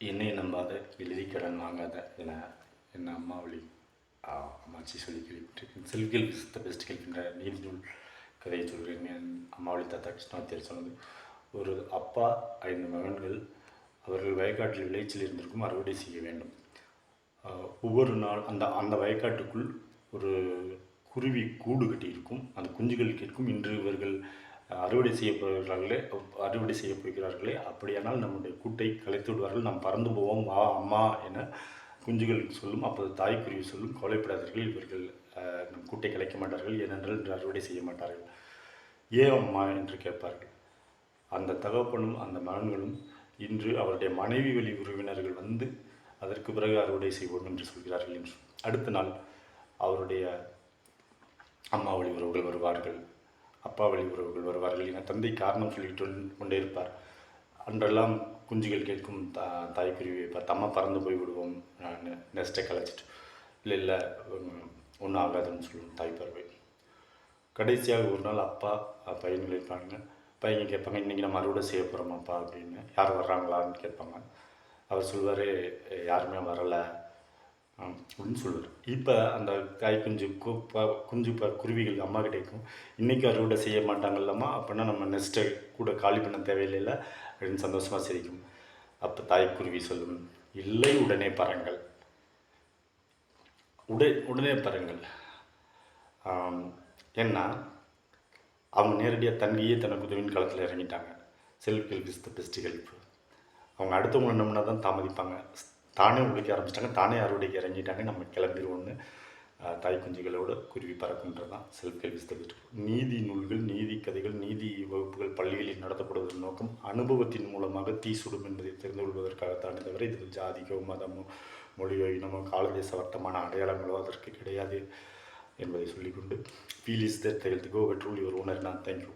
என்னை நம்பாத எழுதி கடன் வாங்காத என என் அம்மாவளி வழி அம்மாச்சி சொல்லி கேள்விப்பட்டிருக்கேன் self help is the best help என்ற நீதி நூல் கதையை சொல்கிறேன். என் அம்மாவளி தாத்தா கிருஷ்ணாத்தியர் சொன்னது. ஒரு அப்பா ஐந்து மகன்கள் அவர்கள் வயக்காட்டில் விளைச்சல் இருந்திருக்கும் அறுவடை செய்ய வேண்டும். ஒவ்வொரு நாள் அந்த அந்த வயக்காட்டுக்குள் ஒரு குருவி கூடு கட்டியிருக்கும். அந்த குஞ்சுகள் கேட்கும் இன்று இவர்கள் அறுவடை செய்ய போகிறார்களே அறுவடை செய்ய போகிறார்களே அப்படியானால் நம்முடைய கூட்டை கலைத்து விடுவார்கள். நாம் பறந்து போவோம் வா அம்மா என குஞ்சுகள் சொல்லும் அப்போது தாய்க்குருவி சொல்லும் கவலைப்படாதீர்கள் இவர்கள் நம் கூட்டை கலைக்க மாட்டார்கள் ஏனென்றால் இன்று அறுவடை செய்ய மாட்டார்கள். ஏன் அம்மா என்று கேட்பார்கள். அந்த தகப்பனும் அந்த மகன்களும் இன்று அவருடைய மனைவி வழி உறவினர்கள் வந்து அதற்கு பிறகு அறுவடை செய்வோம் என்று சொல்கிறார்கள் என்று. அடுத்த நாள் அவருடைய அம்மா வழி உறவுகள் வருவார்கள். அப்பா வழி உறவுகள் வருவார்கள் என தந்தை காரணம் சொல்லிட்டு கொண்டே இருப்பார். அன்றெல்லாம் குஞ்சுகள் கேட்கும் தா தாய்க்குருவியை பார்த்து அம்மா பறந்து போய் விடுவோம் நெஸ்ட்டை கலைச்சிட்டு. இல்லை இல்லை ஒன்றும் ஆகாதுன்னு சொல்லுவோம் தாய் பறவை. கடைசியாக ஒரு நாள் அப்பா பையன்கள் இருப்பாங்க பையன் கேட்பாங்க இன்றைக்கி நம்ம அறுவடை செய்ய போகிறோமாப்பா அப்படின்னு. யார் வர்றாங்களான்னு கேட்பாங்க. அவர் சொல்வார் யாருமே வரலை. அப்படின்னு சொல்லுவார். இப்போ அந்த காய் குஞ்சு கு- ப- குஞ்சு ப குருவிகள் அம்மா கிடைக்கும் இருக்கும். இன்றைக்கி அறுவடை செய்ய மாட்டாங்கல்லம்மா அப்படின்னா நம்ம நெக்ஸ்ட்டு கூட காலி பண்ண தேவையில்லைல்ல அப்படின்னு சந்தோஷமாக சிரிக்கும். அப்போ தாய்க்குருவி சொல்லும் இல்லை உடனே பாருங்கள். உடை உடனே பாருங்கள். ஏன்னா அவங்க நேரடியாக தன்னையே தனக்கு உதவியின் களத்தில் இறங்கிட்டாங்க. Self help is the best help அவங்க அடுத்தவங்க என்ன தான் தாமதிப்பாங்க. தானே உழைக்க ஆரம்பிச்சிட்டாங்க தானே அறுவடைக்கு இறங்கிட்டாங்க. நம்ம கிளம்பிடுவோம்னு தாய் குஞ்சுகளோட குருவி பறக்குன்றது தான் செல்ஃப் ஹெல்ப் இஸ் நீதி நூல்கள் நீதி கதைகள் நீதி வகுப்புகள் பள்ளிகளில் நடத்தப்படுவதன் நோக்கம் அனுபவத்தின் மூலமாக தீ சுடும் என்பதை தெரிந்து கொள்வதற்காகத்தானே தவிர இது ஜாதிக்கோ மதமோ மொழியோ இனமோ காலதேச வட்டமான அடையாளங்களோ அதற்கு கிடையாது என்பதை சொல்லிக்கொண்டு feel is that health go petrol your owner நான் தேங்க்யூ